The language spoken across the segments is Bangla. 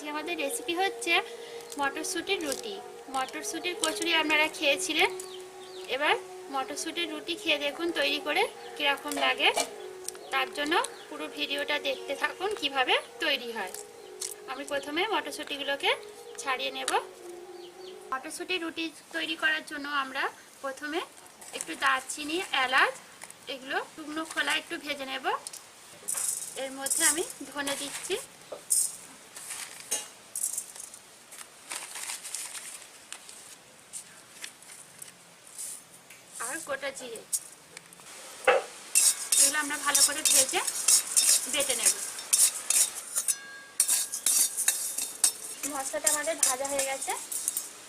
আজকে আমাদের রেসিপি হচ্ছে মটরশুঁটির রুটি। মটরশুঁটির কচুরি আপনারা খেয়েছিলেন? এবার মটরশুঁটির রুটি খেয়ে দেখুন তৈরি করে কীরকম লাগে। তার জন্য পুরো ভিডিওটা দেখতে থাকুন কীভাবে তৈরি হয়। আমি প্রথমে মটরশুঁটিগুলোকে ছাড়িয়ে নেব। মটরশুঁটি রুটি তৈরি করার জন্য আমরা প্রথমে একটু দারচিনি, এলাচ, এগুলো শুকনো খোলা একটু ভেজে নেব। এর মধ্যে আমি ধনে দিচ্ছি। আর গোটা জিরে। এগুলো আমরা ভালো করে ভেজে বেটে নেব। মশলাটা আমাদের ভাজা হয়ে গেছে।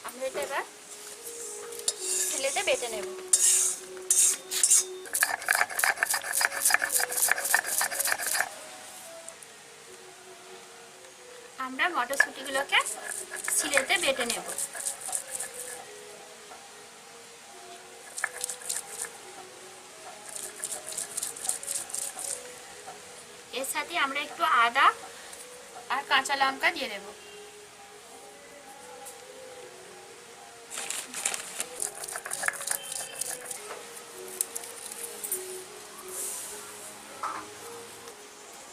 আমরা এটা এবার ছেলেতে বেটে নেব। আমরা মটরশুঁটিগুলোকে ছিলেতে বেটে নেব। এর সাথে আমরা একটু আদা আর কাঁচা লঙ্কা দিয়ে দেব।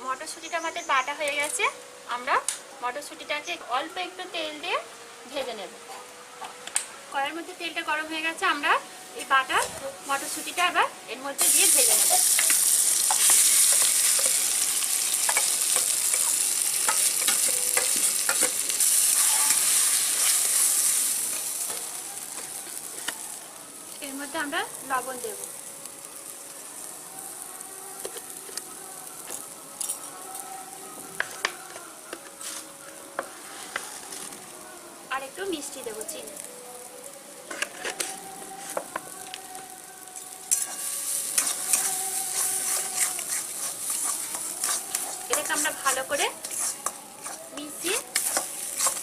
মটরশুঁটিটা আমাদের বাটা হয়ে গেছে। আমরা মটরশুঁটিটাকে অল্প একটু তেল দিয়ে ভেজে নেব। কড়াইয়ের মধ্যে তেলটা গরম হয়ে গেছে, আমরা এই বাটা মটরশুঁটিটা আবার এর মধ্যে দিয়ে ভেজে নেব। মধ্যে আমরা লবণ দেব। আর একটু মিষ্টি দেবো, চিনি। এটাকে আমরা ভালো করে মিশিয়ে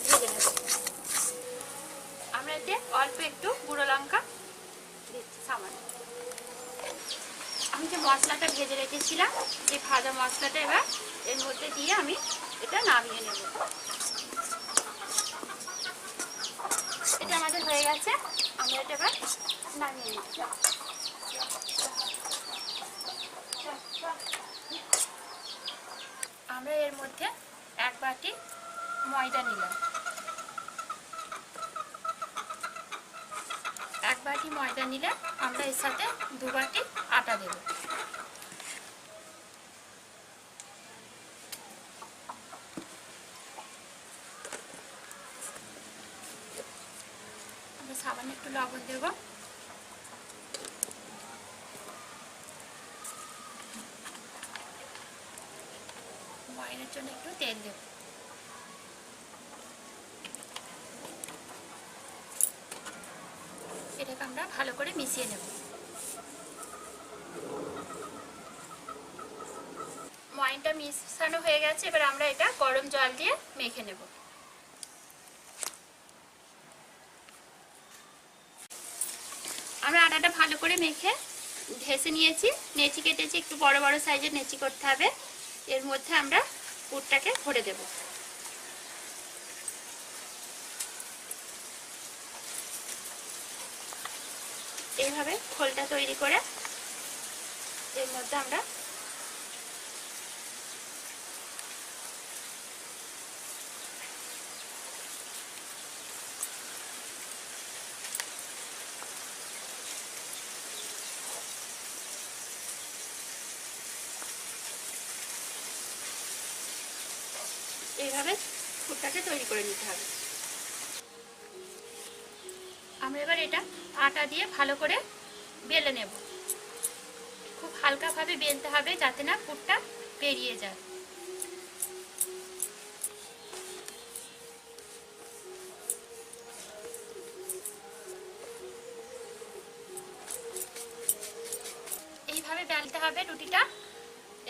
ভেজে নেব। আমরা এতে অল্প একটু গুঁড়ো লঙ্কা দিচ্ছি সামান্য আমি যে মশলাটা ভেজে রেখেছিলাম এই ভাজা মশলাটা এবার এর মধ্যে দিয়ে আমি এটা নামিয়ে নেব। এটা আমাদের হয়ে গেছে, আমরা এটা এবার নামিয়ে নিচ্ছি আমরা এর মধ্যে এক বাটি ময়দা নিলাম। এক বাটি ময়দা নিলে আমরা এর সাথে দু বাটি আটা দেব আমরা সামান্য একটু লবণ দেব। ময়নের জন্য একটু তেল দেব। এটাকে আমরা ভালো করে মিশিয়ে নেব। ময়নটা মিশানো হয়ে গেছে, এবার আমরা এটা গরম জল দিয়ে মেখে নেব। আমরা আটাটা ভালো করে মেখে ঘেসে নিয়েছি, নেচি কেটেছি, একটু বড় বড় সাইজের নেচি করতে হবে। এর মধ্যে আমরা পুরটাকে ভরে দেব। এইভাবে খোলটা তৈরি করে এর মধ্যে আমরা এইভাবে ফুটটাকে তৈরি করে নিতে হবে। আমরা এবার এটা আটা দিয়ে ভালো করে বেলে নেব। খুব হালকাভাবে বেলতে হবে যাতে না পুরটা বেরিয়ে যায়। এইভাবে বেলতে হবে রুটিটা।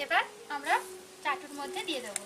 এবার আমরা চাটুর মধ্যে দিয়ে দেবো।